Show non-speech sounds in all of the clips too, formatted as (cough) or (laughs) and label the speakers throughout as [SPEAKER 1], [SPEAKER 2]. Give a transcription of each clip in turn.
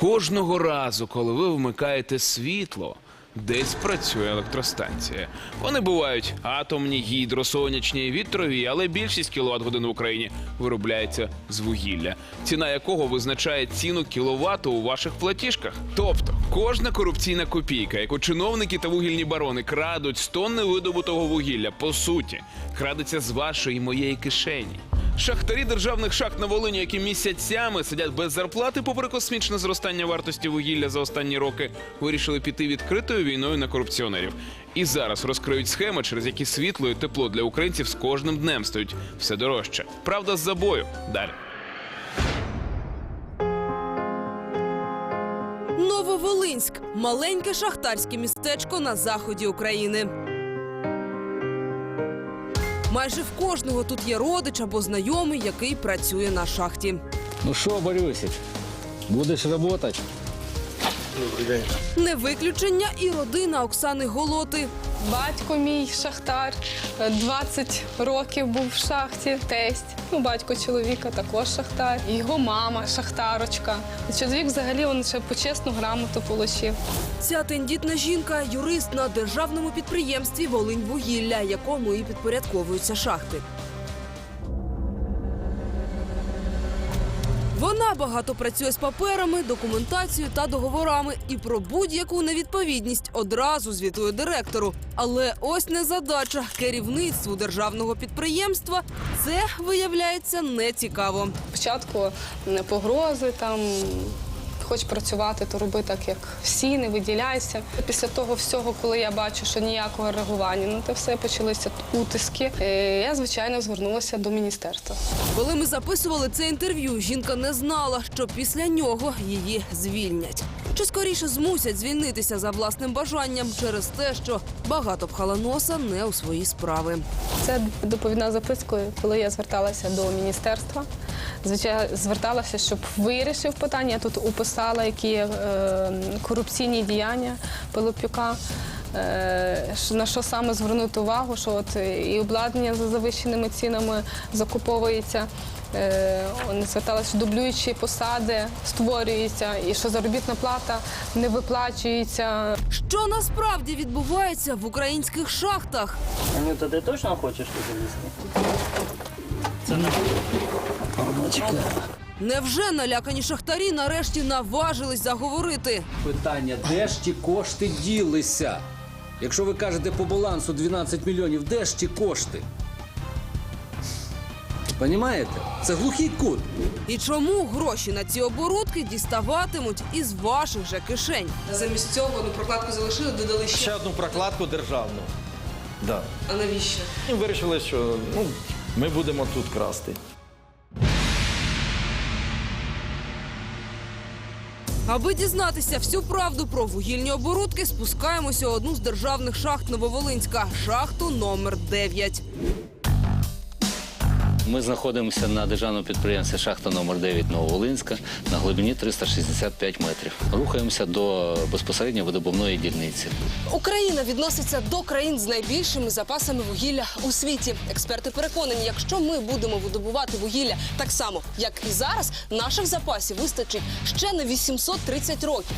[SPEAKER 1] Кожного разу, коли ви вмикаєте світло, десь працює електростанція. Вони бувають атомні, гідросонячні, вітрові, але більшість кіловат годин в Україні виробляється з вугілля, ціна якого визначає ціну кіловату у ваших платіжках. Тобто кожна корупційна копійка, яку чиновники та вугільні барони крадуть з тонни видобутого вугілля, по суті, крадеться з вашої моєї кишені. Шахтарі державних шахт на Волині, які місяцями сидять без зарплати, попри космічне зростання вартості вугілля за останні роки, вирішили піти відкритою війною на корупціонерів. І зараз розкриють схеми, через які світло і тепло для українців з кожним днем стають все дорожче. Правда, з забою. Далі.
[SPEAKER 2] Нововолинськ маленьке шахтарське містечко на заході України. Майже в кожного тут є родич або знайомий, який працює на шахті.
[SPEAKER 3] Ну що, Борюсик, будеш працювати?
[SPEAKER 2] Не виключення і родина Оксани Голоти.
[SPEAKER 4] Батько мій шахтар, е, 20 років був в шахті, тесть. Ну, батько чоловіка також шахтар. Його мама шахтарочка. Чоловік взагалі він ще почесну грамоту отримав.
[SPEAKER 2] Ця тендітна жінка юрист на державному підприємстві Волиньвугілля, якому і підпорядковуються шахти. Вона багато працює з паперами, документацією та договорами і про будь-яку невідповідність одразу звітує директору. Але ось не задача керівництву державного підприємства. Це виявляється не цікаво.
[SPEAKER 4] Спочатку погрози там. Хоч працювати, то роби так, як всі, не виділяйся. Після того всього, коли я бачу, що ніякого реагування, ну то все почалися утиски. е, Я звичайно звернулася до міністерства.
[SPEAKER 2] Коли ми записували це інтерв'ю, жінка не знала, що після нього її звільнять. Чи скоріше змусять звільнитися за власним бажанням через те, що багато пхала носа не у свої справи.
[SPEAKER 4] Це доповідна записка, коли я зверталася до міністерства. Звичайно, зверталася, щоб вирішив питання. Я тут уписала, які е, корупційні діяння Пилипюка. Е, на що саме звернути увагу, що от і обладнання за завищеними цінами закуповується. Е, Вони зверталися, що дублюючі посади створюються, і що заробітна плата не виплачується.
[SPEAKER 2] Що насправді відбувається в українських шахтах?
[SPEAKER 5] Анюта, ти точно хочеш туди лізти?
[SPEAKER 2] Невже налякані шахтарі нарешті наважились заговорити?
[SPEAKER 3] Питання, де ж ті кошти ділися? Якщо ви кажете по балансу 12 мільйонів, де ж ті кошти? Понімаєте? Це глухий кут.
[SPEAKER 2] І чому гроші на ці оборудки діставатимуть із ваших же кишень? Замість цього одну прокладку залишили, додали
[SPEAKER 6] Ще одну прокладку державну. Да.
[SPEAKER 2] А навіщо?
[SPEAKER 6] І вирішили, що ну, ми будемо тут красти.
[SPEAKER 2] Аби дізнатися всю правду про вугільні оборудки, спускаємося у одну з державних шахт Нововолинська, шахту номер 9.
[SPEAKER 7] Ми знаходимося на державному підприємстві шахта номер 9 Нововолинська на глибині 365 метрів. Рухаємося до безпосередньо видобувної дільниці.
[SPEAKER 2] Україна відноситься до країн з найбільшими запасами вугілля у світі. Експерти переконані, якщо ми будемо видобувати вугілля так само, як і зараз, наших запасів вистачить ще на 830 років.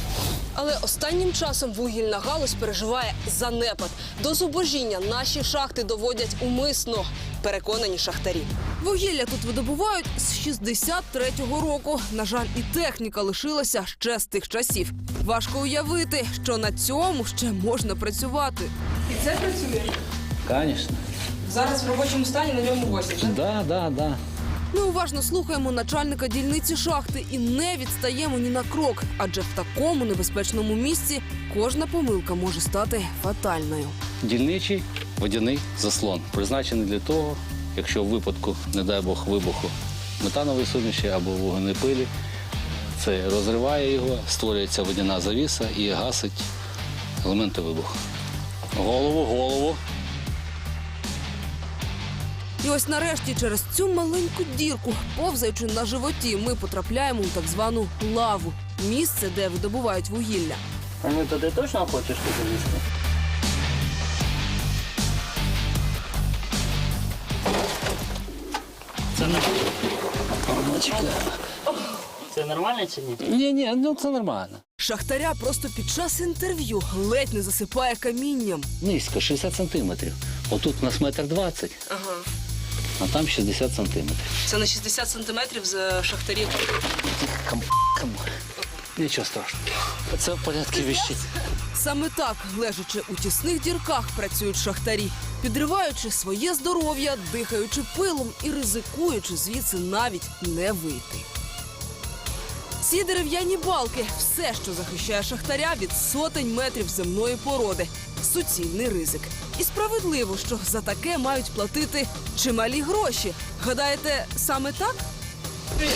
[SPEAKER 2] Але останнім часом вугільна галузь переживає занепад. До зубожіння наші шахти доводять умисно. Переконані шахтарі. Вугілля тут видобувають з 63-го року. На жаль, і техніка лишилася ще з тих часів. Важко уявити, що на цьому ще можна працювати. І це працює
[SPEAKER 3] Звісно.
[SPEAKER 2] зараз в робочому стані на ньому возять.
[SPEAKER 3] Да, да, да.
[SPEAKER 2] Ми уважно слухаємо начальника дільниці шахти і не відстаємо ні на крок, адже в такому небезпечному місці кожна помилка може стати фатальною.
[SPEAKER 7] Дільничий водяний заслон призначений для того, якщо в випадку, не дай Бог, вибуху метанової суміші або вогнепилі, це розриває його, створюється водяна завіса і гасить елементи вибуху. Голову, голову.
[SPEAKER 2] І ось нарешті через цю маленьку дірку, повзаючи на животі, ми потрапляємо у так звану лаву місце, де видобувають вугілля.
[SPEAKER 5] Анюта, ти точно хочеш туди лізти? Це нормально чи ні?
[SPEAKER 7] Ні, ні, ну це нормально.
[SPEAKER 2] Шахтаря просто під час інтерв'ю ледь не засипає камінням.
[SPEAKER 7] Низько, 60 сантиметрів. Отут у нас метр 20,
[SPEAKER 2] Ага.
[SPEAKER 7] А там 60 сантиметрів.
[SPEAKER 2] Це на 60 сантиметрів з шахтарів.
[SPEAKER 7] Кам, кам. Нічого страшного. Це в порядку віщі.
[SPEAKER 2] Саме так, лежачи у тісних дірках, працюють шахтарі, підриваючи своє здоров'я, дихаючи пилом і ризикуючи звідси навіть не вийти. Ці дерев'яні балки все, що захищає шахтаря від сотень метрів земної породи. Суцільний ризик. І справедливо, що за таке мають платити чималі гроші. Гадаєте, саме так?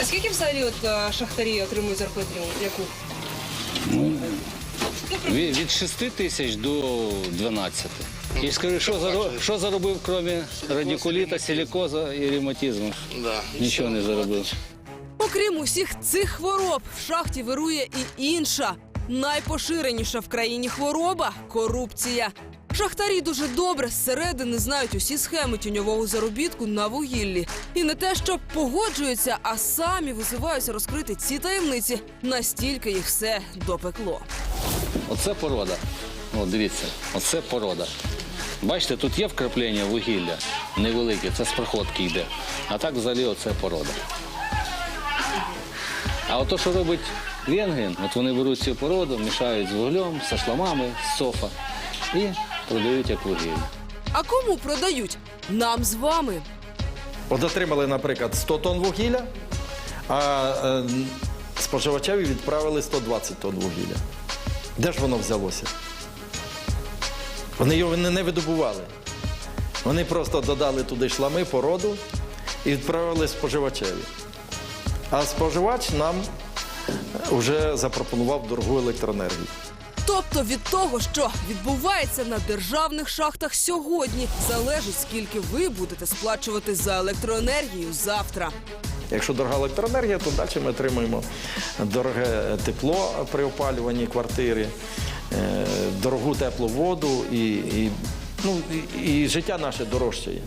[SPEAKER 2] А скільки взагалі от е, шахтарі отримують зарплату? Яку?
[SPEAKER 7] Від, від 6 тисяч до 12. І скажи, що, заро- що заробив, крім радикуліта, силікоза і ревматизму? Нічого не заробив.
[SPEAKER 2] Окрім усіх цих хвороб, в шахті вирує і інша, найпоширеніша в країні хвороба корупція. Шахтарі дуже добре зсередини знають усі схеми тіньового заробітку на вугіллі. І не те, що погоджуються, а самі визиваються розкрити ці таємниці, настільки їх все допекло.
[SPEAKER 7] Оце порода. О, дивіться, оце порода. Бачите, тут є вкраплення вугілля невелике, це з проходки йде. А так взагалі оце порода. А ото, що робить венгрин, от вони беруть цю породу, мішають з вуглем, з шламами, з софа і продають як вугілля.
[SPEAKER 2] А кому продають? Нам з вами.
[SPEAKER 6] От отримали, наприклад, 100 тонн вугілля, а е, споживачеві відправили 120 тонн вугілля. Де ж воно взялося? Вони його не, не видобували. Вони просто додали туди шлами, породу і відправили споживачеві. А споживач нам вже запропонував дорогу електроенергію.
[SPEAKER 2] Тобто від того, що відбувається на державних шахтах сьогодні, залежить скільки ви будете сплачувати за електроенергію завтра.
[SPEAKER 6] Якщо дорога електроенергія, то далі ми отримуємо дороге тепло при опалюванні квартири, е, дорогу теплу воду і, і, ну, і, і життя наше дорожчає.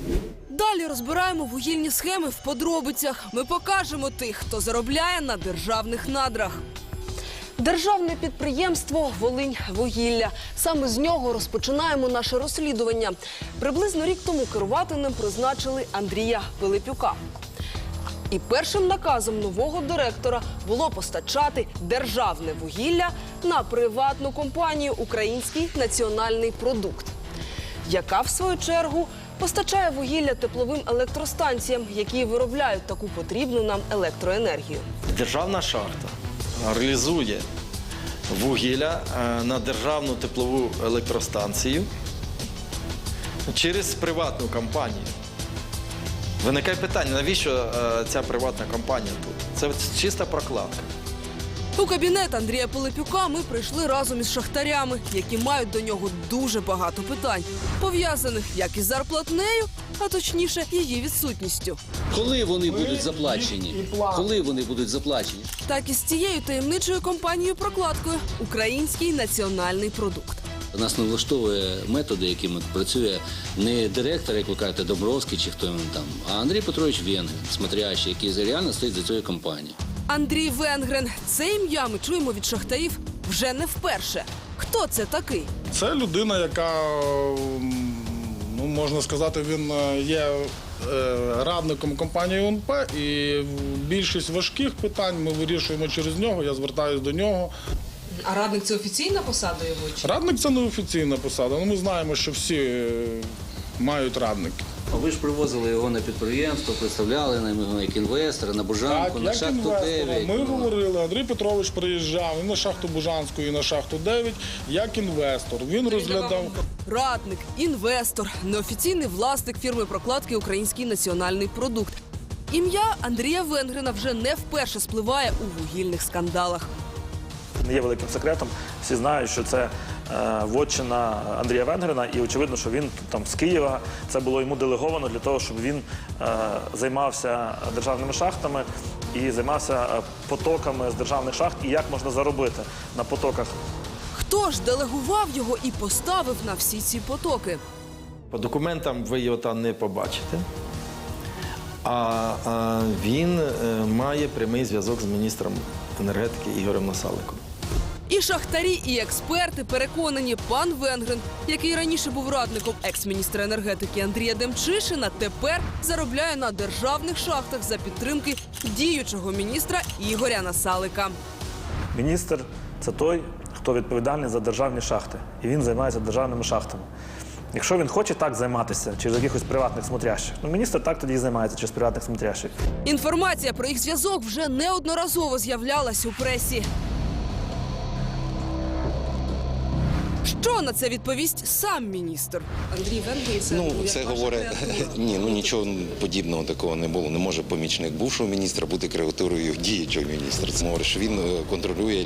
[SPEAKER 2] Далі розбираємо вугільні схеми в подробицях. Ми покажемо тих, хто заробляє на державних надрах. Державне підприємство Волинь вугілля. Саме з нього розпочинаємо наше розслідування. Приблизно рік тому керувати ним призначили Андрія Пилипюка. І першим наказом нового директора було постачати державне вугілля на приватну компанію Український національний продукт, яка в свою чергу постачає вугілля тепловим електростанціям, які виробляють таку потрібну нам електроенергію.
[SPEAKER 6] Державна шахта реалізує вугілля е, на державну теплову електростанцію через приватну компанію. Виникає питання, навіщо е, ця приватна компанія тут? Це чиста прокладка.
[SPEAKER 2] У кабінет Андрія Пилипюка ми прийшли разом із шахтарями, які мають до нього дуже багато питань, пов'язаних як із зарплатнею, а точніше її відсутністю,
[SPEAKER 7] Коли вони будуть заплачені? Коли вони будуть заплачені?
[SPEAKER 2] так і з цією таємничою компанією прокладкою Український національний продукт.
[SPEAKER 7] Нас не влаштовує методи, якими працює не директор, як ви кажете, Домбровський чи хто він там, а Андрій Петрович Венгер, смотрящий, який реально стоїть за цією компанією.
[SPEAKER 2] Андрій Венгрен. Це ім'я ми чуємо від шахтарів вже не вперше. Хто це такий?
[SPEAKER 8] Це людина, яка, ну можна сказати, він е, є е, радником компанії УНП, і більшість важких питань ми вирішуємо через нього. Я звертаюся до нього.
[SPEAKER 2] А радник це офіційна посада його?
[SPEAKER 8] Радник це не офіційна посада. Ну, ми знаємо, що всі е, мають радники.
[SPEAKER 7] А ви ж привозили його на підприємство, представляли нам його як інвестора на
[SPEAKER 8] Так,
[SPEAKER 7] Бужанку, на
[SPEAKER 8] як
[SPEAKER 7] шахту
[SPEAKER 8] інвестора.
[SPEAKER 7] 9.
[SPEAKER 8] Ми говорили, Андрій Петрович приїжджав і на шахту Бужанську, і на шахту 9 як інвестор. Він розглядав.
[SPEAKER 2] Радник, інвестор, неофіційний власник фірми прокладки Український національний продукт. Ім'я Андрія Венгрина вже не вперше спливає у вугільних скандалах.
[SPEAKER 9] не є великим секретом. Всі знають, що це вотчина Андрія Венгрина, і очевидно, що він там з Києва це було йому делеговано для того, щоб він е, займався державними шахтами і займався е, потоками з державних шахт і як можна заробити на потоках
[SPEAKER 2] Хто ж делегував його і поставив на всі ці потоки?
[SPEAKER 6] По документам ви його там не побачите. А, а він е, має прямий зв'язок з міністром енергетики Ігорем Насаликом.
[SPEAKER 2] І шахтарі, і експерти переконані, пан Венгрен, який раніше був радником екс-міністра енергетики Андрія Демчишина, тепер заробляє на державних шахтах за підтримки діючого міністра Ігоря Насалика.
[SPEAKER 9] Міністр це той, хто відповідальний за державні шахти, і він займається державними шахтами. Якщо він хоче так займатися через якихось приватних смотрящих, ну міністр так тоді і займається через приватних смотрящих.
[SPEAKER 2] Інформація про їх зв'язок вже неодноразово з'являлась у пресі. Що на це відповість сам міністр? Андрій Венгрин
[SPEAKER 10] Ну, це говорить (laughs) ні, ну нічого подібного такого не було. Не може помічник бувшого міністра бути креатурою діючого міністра. Це говорить, що він е, контролює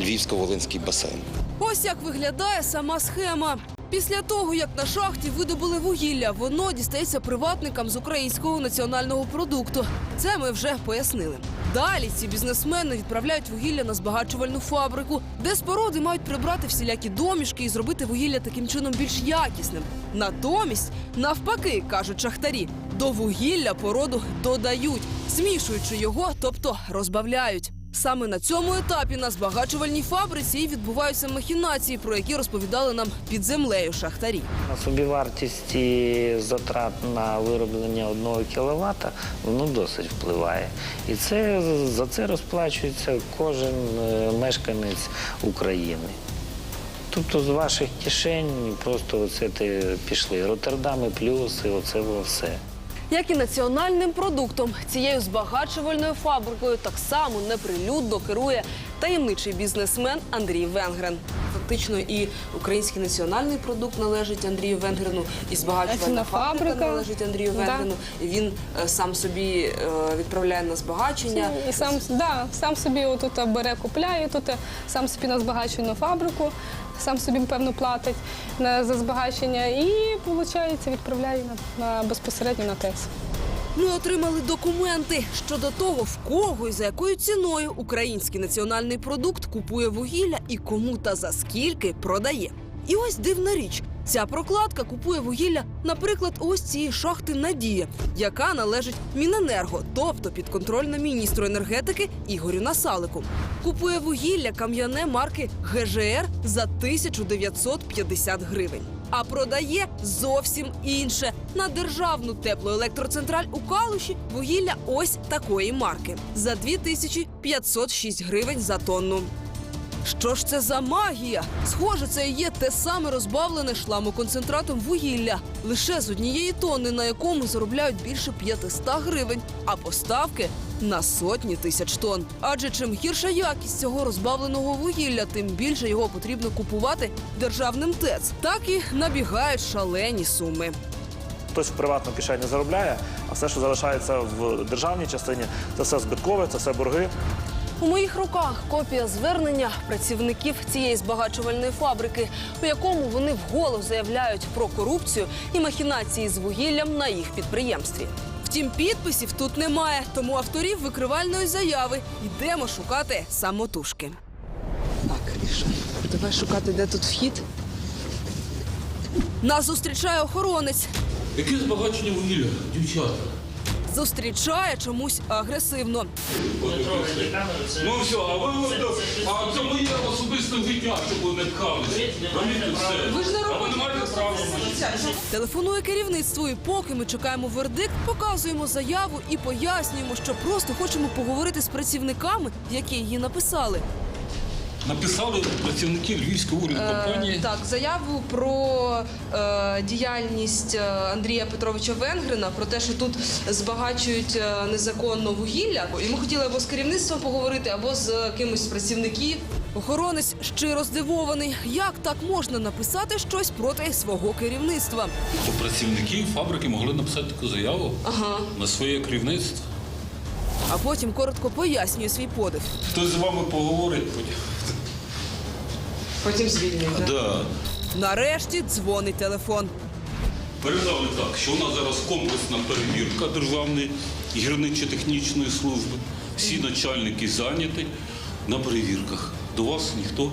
[SPEAKER 10] Львівсько-Волинський басейн.
[SPEAKER 2] Ось як виглядає сама схема. Після того, як на шахті видобули вугілля, воно дістається приватникам з українського національного продукту. Це ми вже пояснили. Далі ці бізнесмени відправляють вугілля на збагачувальну фабрику, де споруди мають прибрати всілякі домішки і зробити вугілля таким чином більш якісним. Натомість, навпаки, кажуть шахтарі, до вугілля породу додають, змішуючи його, тобто розбавляють. Саме на цьому етапі на збагачувальній фабриці і відбуваються махінації, про які розповідали нам під землею шахтарі.
[SPEAKER 5] На собівартісті затрат на вироблення 1 кВт воно досить впливає. І це за це розплачується кожен е, мешканець України. Тобто з ваших кишень просто оце ти пішли. Роттердами плюси, оце во все.
[SPEAKER 2] Як і національним продуктом, цією збагачувальною фабрикою так само неприлюдно керує таємничий бізнесмен Андрій Венгрен. Фактично, і український національний продукт належить Андрію Венгрену, і збагачувальна фабрика,
[SPEAKER 4] фабрика.
[SPEAKER 2] належить Андрію
[SPEAKER 4] Да.
[SPEAKER 2] Венгрену. І він е, сам собі е, відправляє на збагачення.
[SPEAKER 4] І сам, да, сам собі отут бере, купляє, тут сам собі на збагачену фабрику, сам собі, певно, платить на, за збагачення і, виходить, відправляє на, на, безпосередньо на ТЕС.
[SPEAKER 2] Ми отримали документи щодо того, в кого і за якою ціною український національний продукт купує вугілля і кому та за скільки продає. І ось дивна річ. Ця прокладка купує вугілля, наприклад, ось цієї шахти Надія, яка належить Міненерго, тобто підконтрольна міністру енергетики Ігорю Насалику. Купує вугілля кам'яне марки ГЖР за 1950 гривень. А продає зовсім інше на державну теплоелектроцентраль у Калуші вугілля ось такої марки за 2506 гривень за тонну. Що ж це за магія? Схоже, це є те саме розбавлене шламоконцентратом вугілля, лише з однієї тонни, на якому заробляють більше 500 гривень, а поставки на сотні тисяч тонн. Адже чим гірша якість цього розбавленого вугілля, тим більше його потрібно купувати державним ТЕЦ. Так і набігають шалені суми.
[SPEAKER 9] Хтось в приватну кишеню заробляє, а все, що залишається в державній частині, це все збиткове, це все борги.
[SPEAKER 2] У моїх руках копія звернення працівників цієї збагачувальної фабрики, у якому вони вголос заявляють про корупцію і махінації з вугіллям на їх підприємстві. Втім, підписів тут немає, тому авторів викривальної заяви йдемо шукати самотужки. Так, Ріша, давай шукати, де тут вхід. Нас зустрічає охоронець.
[SPEAKER 11] Яке збагачення вугілля, дівчата?
[SPEAKER 2] Зустрічає чомусь агресивно.
[SPEAKER 11] Ну все, а ви а це моє особисте життя, щоб ви не пхалися.
[SPEAKER 2] Ви ж не
[SPEAKER 11] права.
[SPEAKER 2] Телефонує керівництво, і поки ми чекаємо вердикт, показуємо заяву і пояснюємо, що просто хочемо поговорити з працівниками, які її написали.
[SPEAKER 11] Написали працівники Львівської урядкомпанії.
[SPEAKER 2] так, заяву про е, діяльність е, Андрія Петровича Венгрина, про те, що тут збагачують е, незаконно вугілля. І ми хотіли або з керівництвом поговорити, або з е, кимось з працівників. Охоронець щиро здивований, як так можна написати щось проти свого керівництва.
[SPEAKER 11] То працівники фабрики могли написати таку заяву
[SPEAKER 2] Ага.
[SPEAKER 11] на своє керівництво.
[SPEAKER 2] А потім коротко пояснює свій подив.
[SPEAKER 11] Хтось з вами поговорить потім.
[SPEAKER 2] Потім звільнює.
[SPEAKER 11] Да.
[SPEAKER 2] Нарешті дзвонить телефон.
[SPEAKER 11] Передали так, що у нас зараз комплексна перевірка Державної гірничо-технічної служби. Всі начальники зайняті на перевірках. До вас ніхто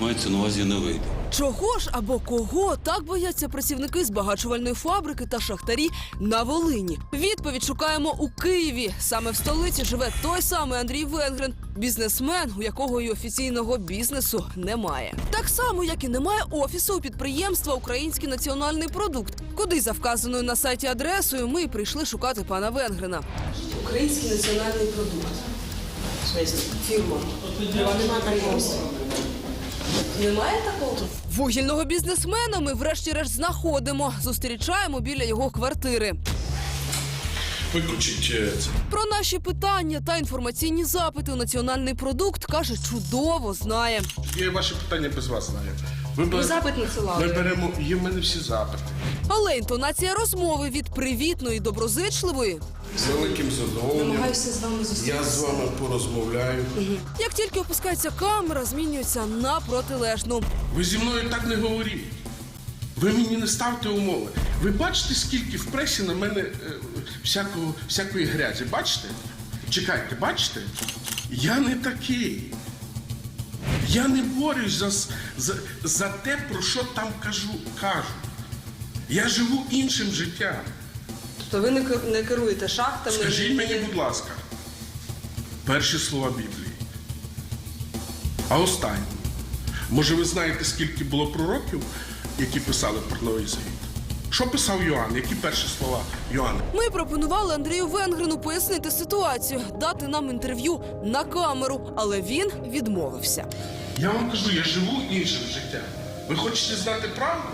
[SPEAKER 11] мається на увазі не вийде.
[SPEAKER 2] Чого ж або кого так бояться працівники збагачувальної фабрики та шахтарі на Волині? Відповідь шукаємо у Києві. Саме в столиці живе той самий Андрій Венгрен, бізнесмен, у якого й офіційного бізнесу немає. Так само, як і немає офісу у підприємства Український національний продукт, куди за вказаною на сайті адресою ми прийшли шукати пана Венгрена. Український національний продукт. Фірма. Немає такого? Вугільного бізнесмена ми врешті-решт знаходимо. Зустрічаємо біля його квартири.
[SPEAKER 12] Виключіть е, це.
[SPEAKER 2] Про наші питання та інформаційні запити у національний продукт каже чудово знає.
[SPEAKER 12] Я ваші питання без вас знаю. Ви,
[SPEAKER 2] Ви запит надсилали?
[SPEAKER 12] Ми беремо, є в мене всі запити.
[SPEAKER 2] Але інтонація розмови від привітної, доброзичливої.
[SPEAKER 12] З великим задоволенням.
[SPEAKER 2] з вами
[SPEAKER 12] Я з вами порозмовляю.
[SPEAKER 2] Як тільки опускається камера, змінюється на протилежну.
[SPEAKER 12] Ви зі мною так не говоріть. Ви мені не ставте умови. Ви бачите, скільки в пресі на мене е, всякого, всякої грязі? Бачите? Чекайте, бачите? Я не такий. Я не борюсь за, за, за те, про що там кажу, кажу. Я живу іншим життям.
[SPEAKER 2] Тобто ви не керуєте шахтами?
[SPEAKER 12] Скажіть мені, будь ласка, перші слова Біблії. А останні. Може, ви знаєте, скільки було пророків, які писали про Новий Завіт? Що писав Йоанн? Які перші слова Йоанна?
[SPEAKER 2] Ми пропонували Андрію Венгрину пояснити ситуацію, дати нам інтерв'ю на камеру, але він відмовився.
[SPEAKER 12] Я вам кажу, я живу іншим життям. Ви хочете знати правду?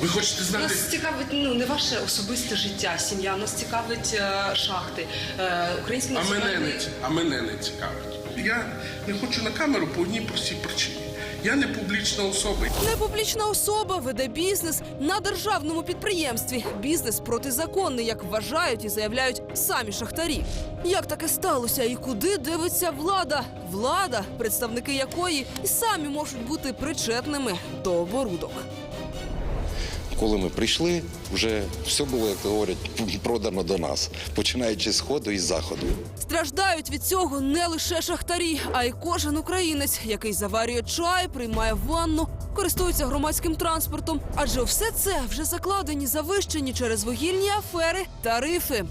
[SPEAKER 12] Ви хочете знати.
[SPEAKER 2] Нас цікавить ну не ваше особисте життя, сім'я. Нас цікавить е, шахти, е, український
[SPEAKER 12] А мене, не, ці- а мене не цікавить. Я не хочу на камеру по одній простій причині. Я не публічна особа.
[SPEAKER 2] Не публічна особа веде бізнес на державному підприємстві. Бізнес протизаконний, як вважають і заявляють самі шахтарі. Як таке сталося і куди дивиться влада? Влада, представники якої і самі можуть бути причетними до оборудок.
[SPEAKER 10] Коли ми прийшли, вже все було, як говорять, продано до нас, починаючи з ходу і з заходу.
[SPEAKER 2] Страждають від цього не лише шахтарі, а й кожен українець, який заварює чай, приймає ванну, користується громадським транспортом. Адже все це вже закладені завищені через вугільні афери тарифи.